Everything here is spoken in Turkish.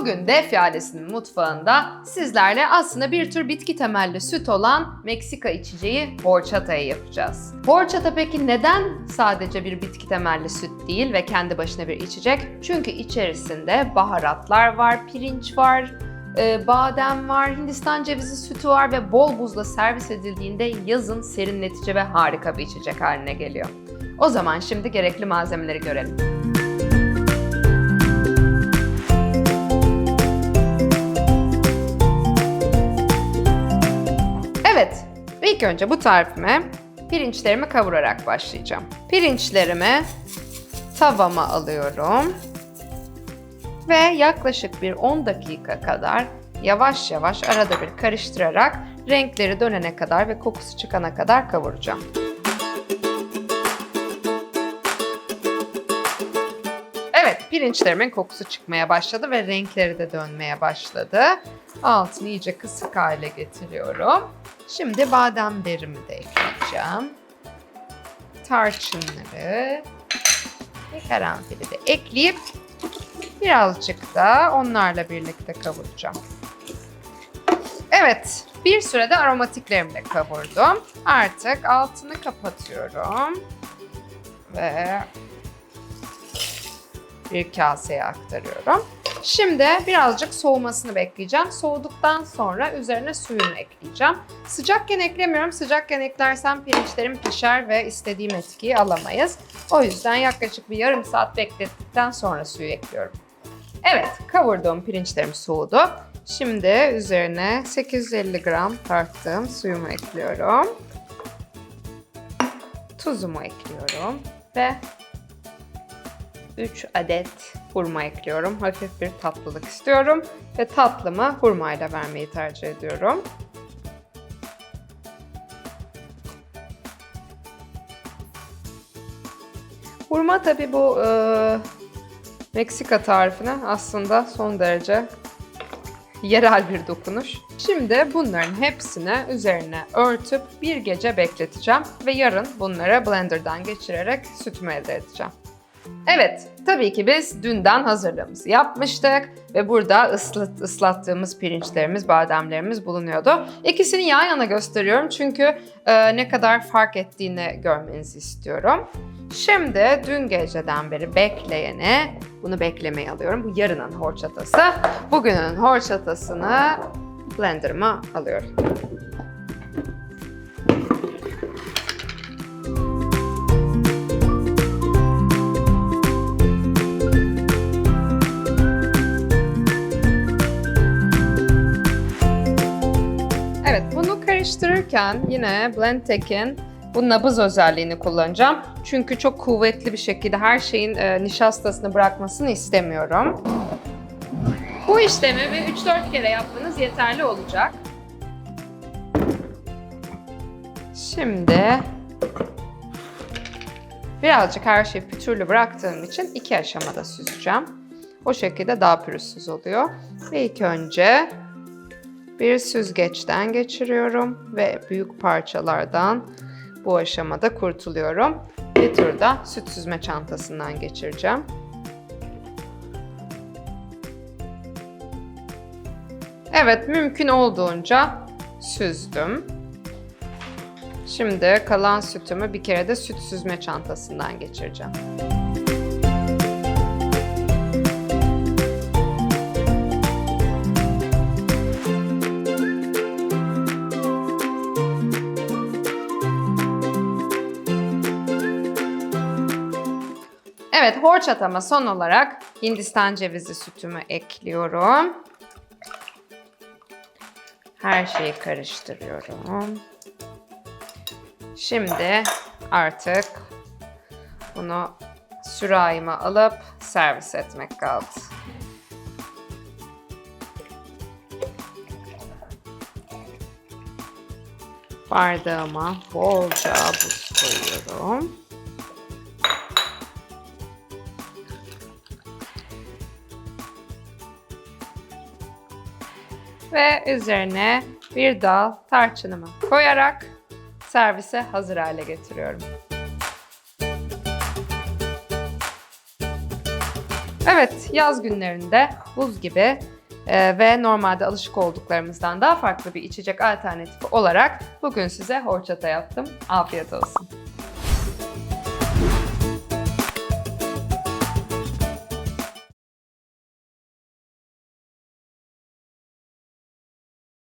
Bugün Defya ailesinin mutfağında sizlerle aslında bir tür bitki temelli süt olan Meksika içeceği horchata'yı yapacağız. Horchata peki neden sadece bir bitki temelli süt değil ve kendi başına bir içecek? Çünkü içerisinde baharatlar var, pirinç var, e, badem var, Hindistan cevizi sütü var ve bol buzla servis edildiğinde yazın serinletici ve harika bir içecek haline geliyor. O zaman şimdi gerekli malzemeleri görelim. Evet, ilk önce bu tarifime pirinçlerimi kavurarak başlayacağım. Pirinçlerimi tavama alıyorum ve yaklaşık bir 10 dakika kadar yavaş yavaş arada bir karıştırarak renkleri dönene kadar ve kokusu çıkana kadar kavuracağım. Evet, pirinçlerimin kokusu çıkmaya başladı ve renkleri de dönmeye başladı. Altını iyice kısık hale getiriyorum. Şimdi bademlerimi de ekleyeceğim. Tarçınları ve karanfili de ekleyip birazcık da onlarla birlikte kavuracağım. Evet, bir sürede aromatiklerimi de kavurdum. Artık altını kapatıyorum ve bir kaseye aktarıyorum. Şimdi birazcık soğumasını bekleyeceğim. Soğuduktan sonra üzerine suyunu ekleyeceğim. Sıcakken eklemiyorum. Sıcakken eklersem pirinçlerim pişer ve istediğim etkiyi alamayız. O yüzden yaklaşık bir yarım saat beklettikten sonra suyu ekliyorum. Evet, kavurduğum pirinçlerim soğudu. Şimdi üzerine 850 gram tarttığım suyumu ekliyorum. Tuzumu ekliyorum ve 3 adet hurma ekliyorum. Hafif bir tatlılık istiyorum ve tatlımı hurmayla vermeyi tercih ediyorum. Hurma tabi bu e, Meksika tarifine aslında son derece yerel bir dokunuş. Şimdi bunların hepsini üzerine örtüp bir gece bekleteceğim ve yarın bunları blenderdan geçirerek sütümü elde edeceğim. Evet, tabii ki biz dünden hazırlığımızı yapmıştık ve burada ıslat, ıslattığımız pirinçlerimiz, bademlerimiz bulunuyordu. İkisini yan yana gösteriyorum çünkü e, ne kadar fark ettiğini görmenizi istiyorum. Şimdi dün geceden beri bekleyeni, bunu beklemeye alıyorum. Bu yarının horçatası. Bugünün horçatasını blenderıma alıyorum. Karıştırırken yine Blendtec'in bu nabız özelliğini kullanacağım. Çünkü çok kuvvetli bir şekilde her şeyin e, nişastasını bırakmasını istemiyorum. Bu işlemi bir 3-4 kere yapmanız yeterli olacak. Şimdi birazcık her şeyi pütürlü bıraktığım için iki aşamada süzeceğim. O şekilde daha pürüzsüz oluyor. Ve ilk önce bir süzgeçten geçiriyorum ve büyük parçalardan bu aşamada kurtuluyorum. Bir turda süt süzme çantasından geçireceğim. Evet, mümkün olduğunca süzdüm. Şimdi kalan sütümü bir kere de süt süzme çantasından geçireceğim. Evet, horçatama son olarak Hindistan cevizi sütümü ekliyorum. Her şeyi karıştırıyorum. Şimdi artık bunu sürahime alıp servis etmek kaldı. Bardağıma bolca buz koyuyorum. Ve üzerine bir dal tarçınımı koyarak servise hazır hale getiriyorum. Evet, yaz günlerinde buz gibi e, ve normalde alışık olduklarımızdan daha farklı bir içecek alternatifi olarak bugün size horçata yaptım. Afiyet olsun.